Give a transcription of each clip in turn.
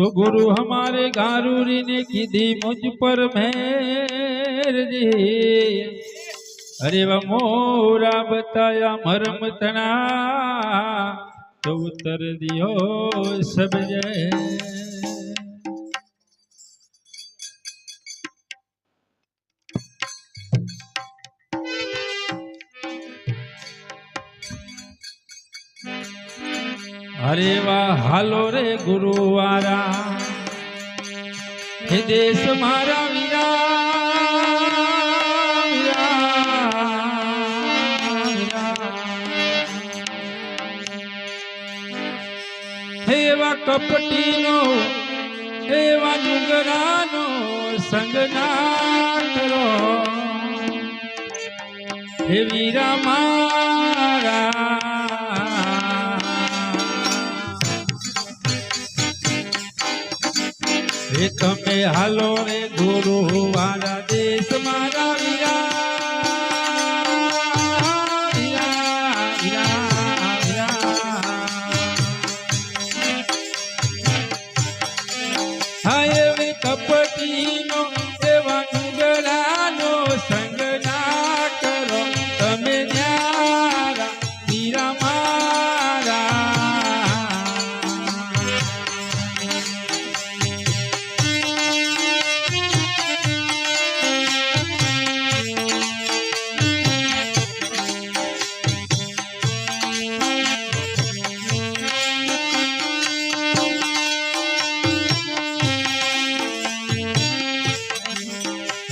तो गुरु हमारे गारूरी ने कीधी मुझ पर मेर जी अरे वा मोरा बताया मरम तना तो उत्तर दियो सब जय અરે વા હાલો રે ગુરુવારા. હે દેશ મારા વીરા એવા કપટીનો એવા ડુંગરાનો સંગ ના કરો હે વીરા મારા. તમે હાલો રે ગુરુ વાળા દેશ મારા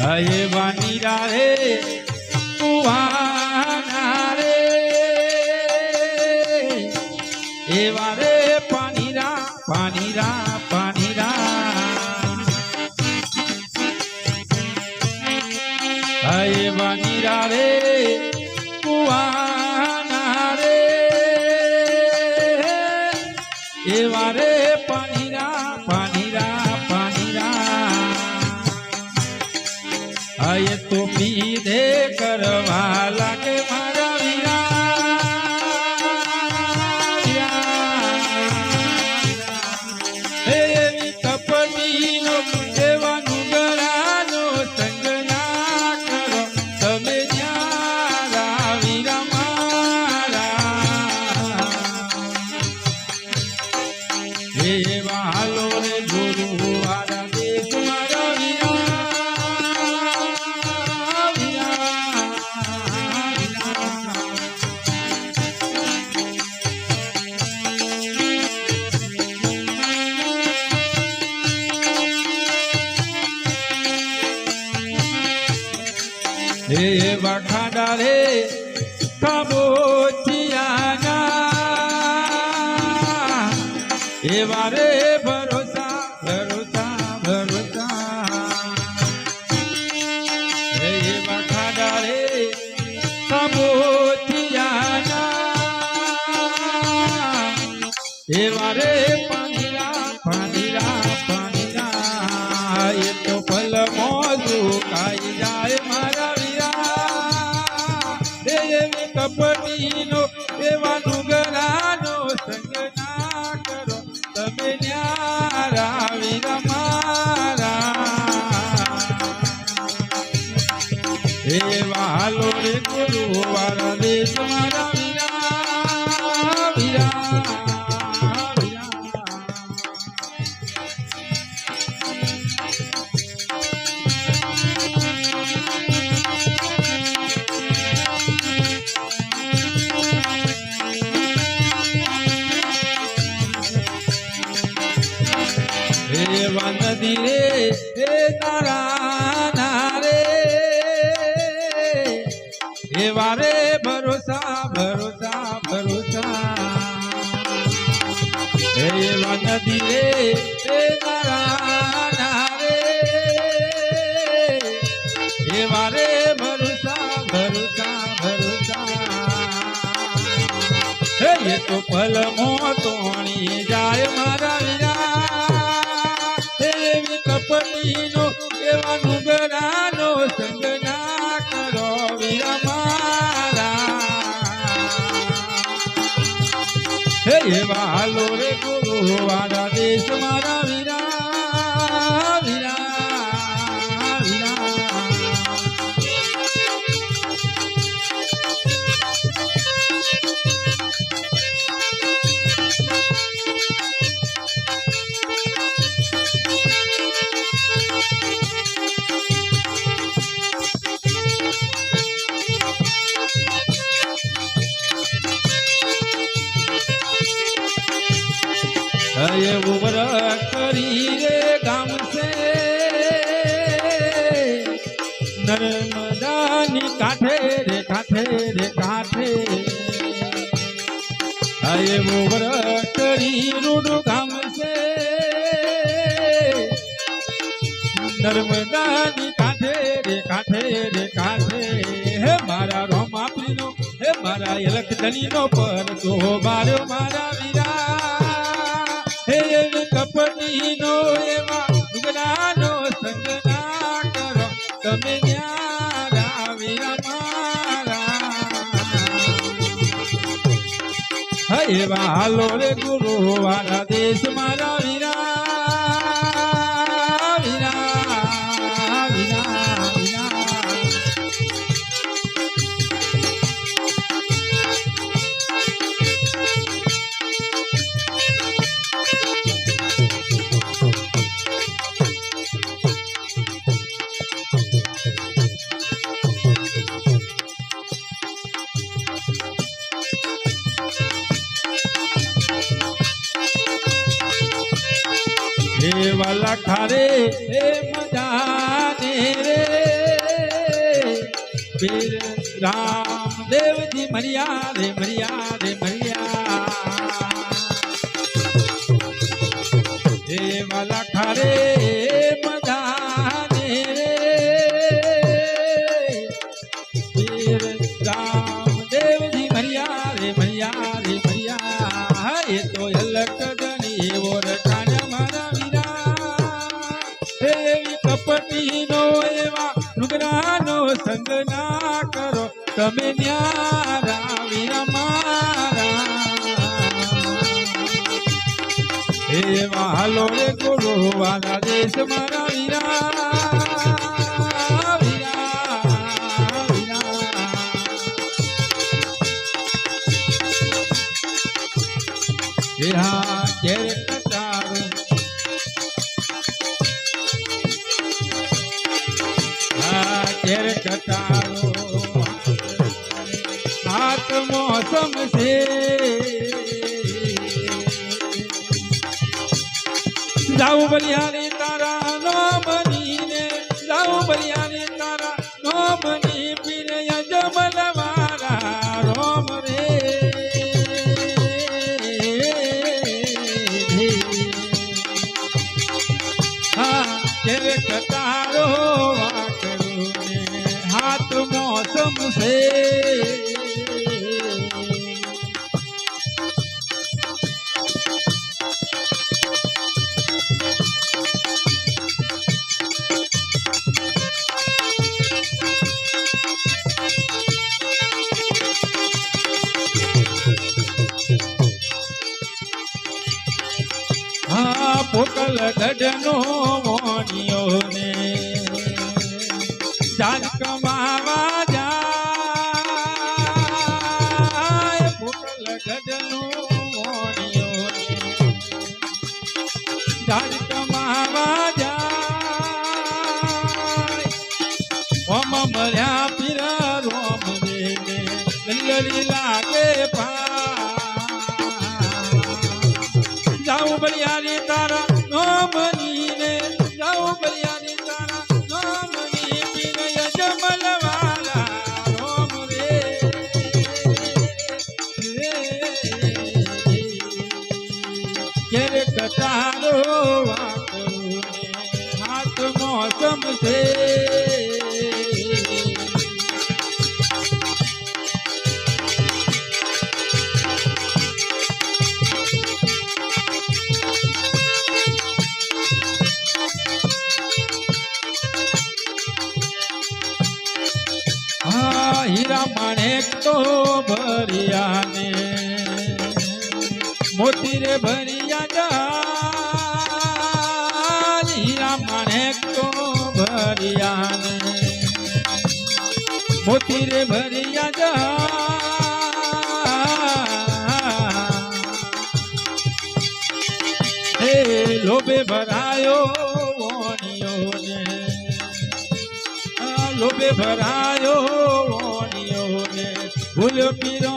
હે વાનીરા રે કુવાના આય તો પીધે કરવા લાગે મારા. રે ખાબોચિયાના એવા રે ભરોસા ભરોસા ભરોસા હે હે વાલો રે ગુરુ વાળા દેશ મારા વીરા વીરા વીરા. હે રે ભરોસા ભરોસા ભરોસા. હે નદી રે હે તારા નારે હે વારે ભરોસા ભરોસા. ભરોસા એ તો પલ મોતોણી જાય મારા હે એવા હાલો રે ગુરુ વાળા દેશ મારા નર્મદાની કાંઠે રે કાંઠે રે, કાંઠે. હે મારા રોમાપીનો હે મારા યલકધનીનો પરસો તો મારા વીરા. હે એવી કપટીનો એવા ડુંગરાનો સંગના કરો, તમે ન્યારા વીરા મારા. હે, એવા હાલો રે ગુરુ વાળા દેશ મારા પીર રામદેવજી મરિયા રે મરિયા રે મરિયા. હે વાલા ખારે સંગ ના કરો. તમે ન્યારા, વીરા મારા. એવા હાલો રે ગુરુ, વાલા દેશ મારા વીરા વીરા હા હાથ મોસમ છે. જાઉં બલિયાની મોસમ છે. હીરા માણેક તો ભરિયાને. મોતી રે ભરિયા મોતી રે ભરિયા જા. હે લોભે ભરાયો વોણિયો ને લોભે ભરાયો વોણિયો ને ભૂલ્યો પીરો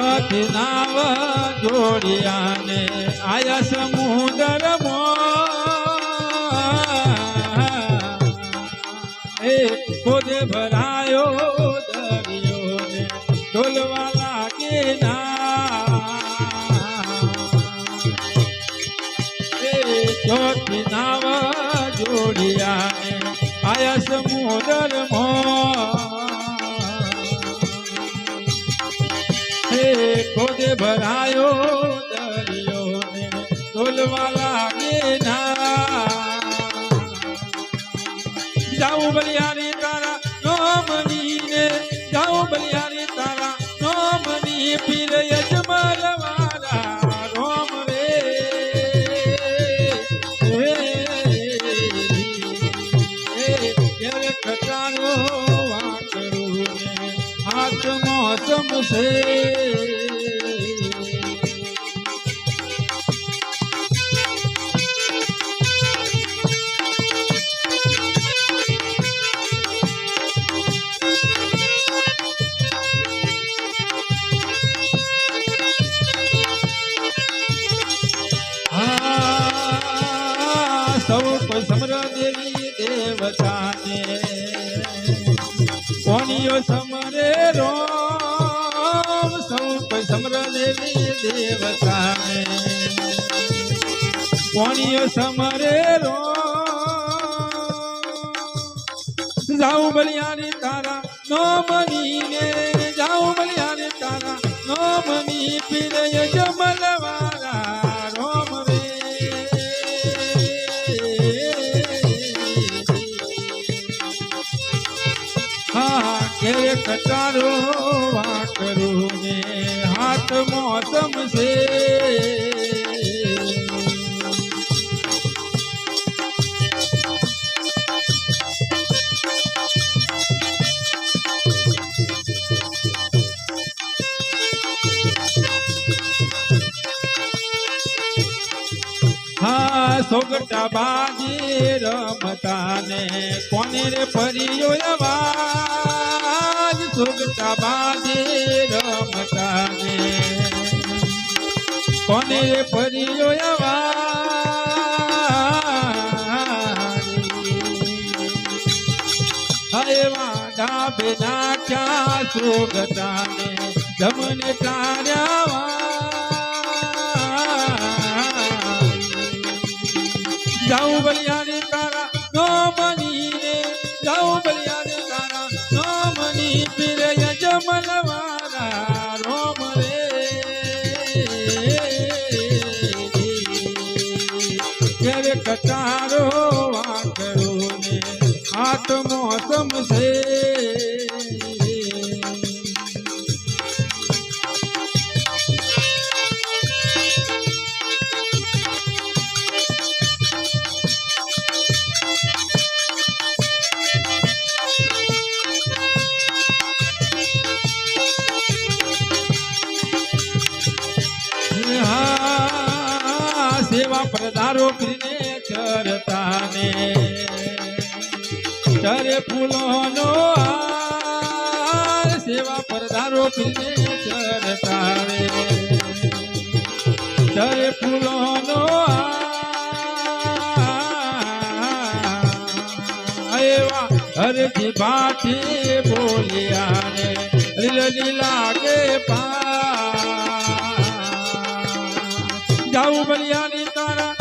ત્યાંથી નાવ જોડિયાને આયા સમુદર જાઉં બલિયારી તારા નોમની ને જાઉં બલિયારી તારા નોમની પીર દેવતાને કોણીઓ સમરે રો. જાઉ બલિયાની તારા નો મનીને જાઉ બલિયાની તારા નો મની પીર યજમલવાળા હા સોગટા બાજી રમતા ને કોને રે ફર્યો અવાજ સુગતા બાજી રમતા ને કોને રે ફર્યો અવાજ વાડા બેના ક્યાં સુગતા ને જમને તાર્યા કટારો વાકરો ને. હાથ મોસમ છે. કરીને ચરતા ને ચરે ફૂલોનો હાર સેવા પરધારો પીને ચરતા રે ચરે ફૂલોનો એવા હરજી ભાઠી બોલ્યા ને લીલી લાગે પા જાઉં બલિયાની તારા